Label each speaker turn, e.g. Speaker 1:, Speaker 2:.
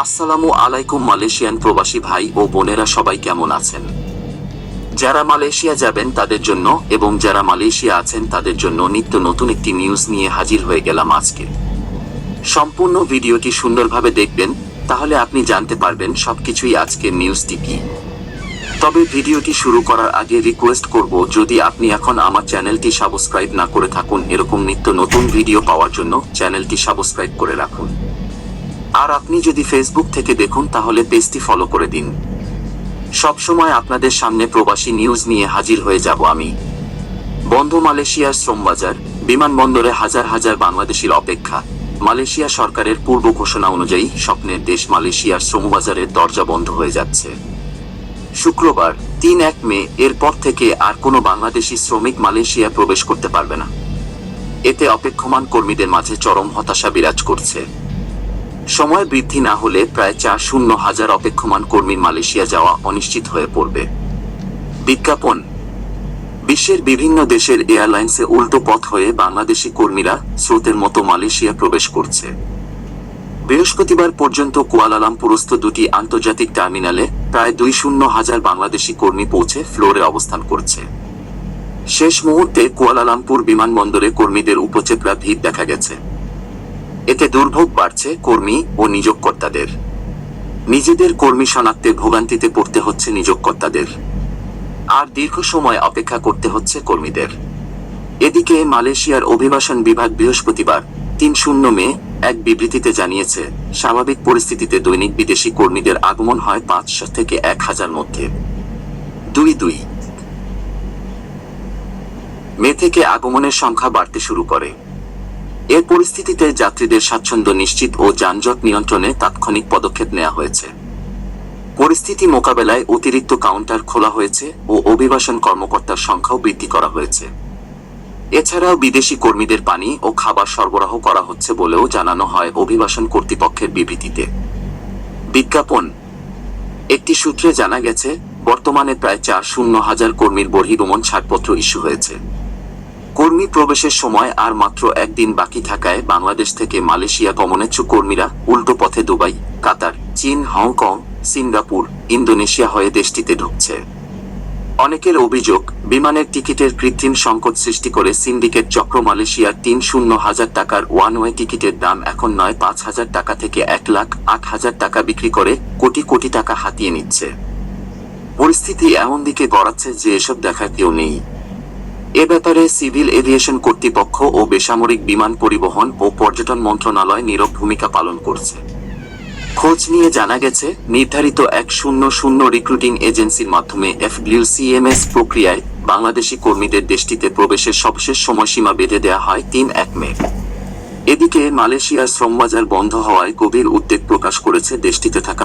Speaker 1: আসসালামু আলাইকুম মালয়েশিয়ান প্রবাসী ভাই ও বোনেরা সবাই কেমন আছেন? যারা মালয়েশিয়া যাবেন তাদের জন্য এবং যারা মালয়েশিয়া আছেন তাদের জন্য নিত্য নতুন একটি নিউজ নিয়ে হাজির হয়ে গেলাম আজকে। সম্পূর্ণ ভিডিওটি সুন্দরভাবে দেখবেন, তাহলে আপনি জানতে পারবেন সবকিছুই আজকের নিউজটি কি। তবে ভিডিওটি শুরু করার আগে রিকোয়েস্ট করব, যদি আপনি এখন আমার চ্যানেলটি সাবস্ক্রাইব না করে থাকুন, এরকম নিত্য নতুন ভিডিও পাওয়ার জন্য চ্যানেলটি সাবস্ক্রাইব করে রাখুন। আর আপনি যদি ফেসবুক থেকে দেখুন, তাহলে পেজটি ফলো করে দিন। সবসময় আপনাদের সামনে প্রবাসী নিউজ নিয়ে হাজির হয়ে যাব আমি। বন্ধ মালয়েশিয়ার শ্রমবাজার, বিমানবন্দরে হাজার হাজার বাংলাদেশির অপেক্ষা। মালয়েশিয়া সরকারের পূর্ব ঘোষণা অনুযায়ী, স্বপ্নের দেশ মালয়েশিয়ার শ্রমবাজারের দরজা বন্ধ হয়ে যাচ্ছে। শুক্রবার, তিন এক মে, এরপর থেকে আর কোনো বাংলাদেশি শ্রমিক মালয়েশিয়া প্রবেশ করতে পারবে না। এতে অপেক্ষমান কর্মীদের মাঝে চরম হতাশা বিরাজ করছে। সময় বৃদ্ধি না হলে প্রায় চার শূন্য হাজার অপেক্ষমান কর্মীর মালয়েশিয়া যাওয়া অনিশ্চিত হয়ে পড়বে। বিজ্ঞাপন। বিশ্বের বিভিন্ন দেশের এয়ারলাইন্সে উল্টো পথ হয়ে বাংলাদেশি কর্মীরা স্রোতের মতো মালয়েশিয়া প্রবেশ করছে। বৃহস্পতিবার পর্যন্ত কুয়ালালামপুরস্থ দুটি আন্তর্জাতিক টার্মিনালে প্রায় দুই শূন্য হাজার বাংলাদেশি কর্মী পৌঁছে ফ্লোরে অবস্থান করছে। শেষ মুহূর্তে কুয়ালালামপুর বিমানবন্দরে কর্মীদের উপচেপড়া ভিড় দেখা গেছে। এতে দুর্ভোগ বাড়ছে কর্মী ও নিয়োগকর্তাদের। নিজেদের কর্মী শনাক্তে ভোগান্তিতে পড়তে হচ্ছে নিয়োগকর্তাদের। আর দীর্ঘ সময় অপেক্ষা করতে হচ্ছে কর্মীদের। এদিকে মালয়েশিয়ার অভিবাসন বিভাগ বৃহস্পতিবার তিন শূন্য মে এক বিবৃতিতে জানিয়েছে, স্বাভাবিক পরিস্থিতিতে দৈনিক বিদেশি কর্মীদের আগমন হয় পাঁচশো থেকে এক হাজার মধ্যে। দুই দুই মে থেকে আগমনের সংখ্যা বাড়তে শুরু করে। এর পরিস্থিতিতে যাত্রীদের স্বাচ্ছন্দ্য নিশ্চিত ও যানজট নিয়ন্ত্রণে তাৎক্ষণিক পদক্ষেপ নেওয়া হয়েছে। পরিস্থিতি মোকাবেলায় অতিরিক্ত কাউন্টার খোলা হয়েছে ও অভিবাসন কর্মকর্তার সংখ্যাও বৃদ্ধি করা হয়েছে। এছাড়াও বিদেশি কর্মীদের পানি ও খাবার সরবরাহ করা হচ্ছে বলেও জানানো হয় অভিবাসন কর্তৃপক্ষের বিবৃতিতে। বিজ্ঞাপন। একটি সূত্রে জানা গেছে, বর্তমানে প্রায় চার শূন্য হাজার কর্মীর বহির্গমন ছাড়পত্র ইস্যু হয়েছে। কর্মী প্রবেশের সময় আর মাত্র একদিন বাকি থাকায় বাংলাদেশ থেকে মালয়েশিয়া গমনেচ্ছু কর্মীরা উল্টো পথে দুবাই, কাতার, চীন, হংকং, সিঙ্গাপুর, ইন্দোনেশিয়া হয়ে দেশটিতে ঢুকছে। অনেকের অভিযোগ, বিমানের টিকিটের কৃত্রিম সংকট সৃষ্টি করে সিন্ডিকেট চক্র মালয়েশিয়ার তিন শূন্য হাজার টাকার ওয়ান ওয়ে টিকিটের দাম এখন নয় পাঁচ হাজার টাকা থেকে এক লাখ আট হাজার টাকা বিক্রি করে কোটি কোটি টাকা হাতিয়ে নিচ্ছে। পরিস্থিতি এমন দিকে গড়াচ্ছে যে এসব দেখার কেউ নেই। এ ব্যাপারে সিভিল এভিয়েশন কর্তৃপক্ষ ও বেসামরিক বিমান পরিবহন ও পর্যটন মন্ত্রণালয় নীরব ভূমিকা পালন করছে। খোঁজ নিয়ে জানা গেছে, নির্ধারিত এক শূন্য শূন্য রিক্রুটিং এজেন্সির মাধ্যমে এফডব্লিউসিএমএস প্রক্রিয়ায় বাংলাদেশি কর্মীদের দেশটিতে প্রবেশের সবশেষ সময়সীমা বেঁধে দেওয়া হয় তিন এক মে। এদিকে মালয়েশিয়ার শ্রমবাজার বন্ধ হওয়ায় গভীর উদ্বেগ প্রকাশ করেছে দেশটিতে থাকা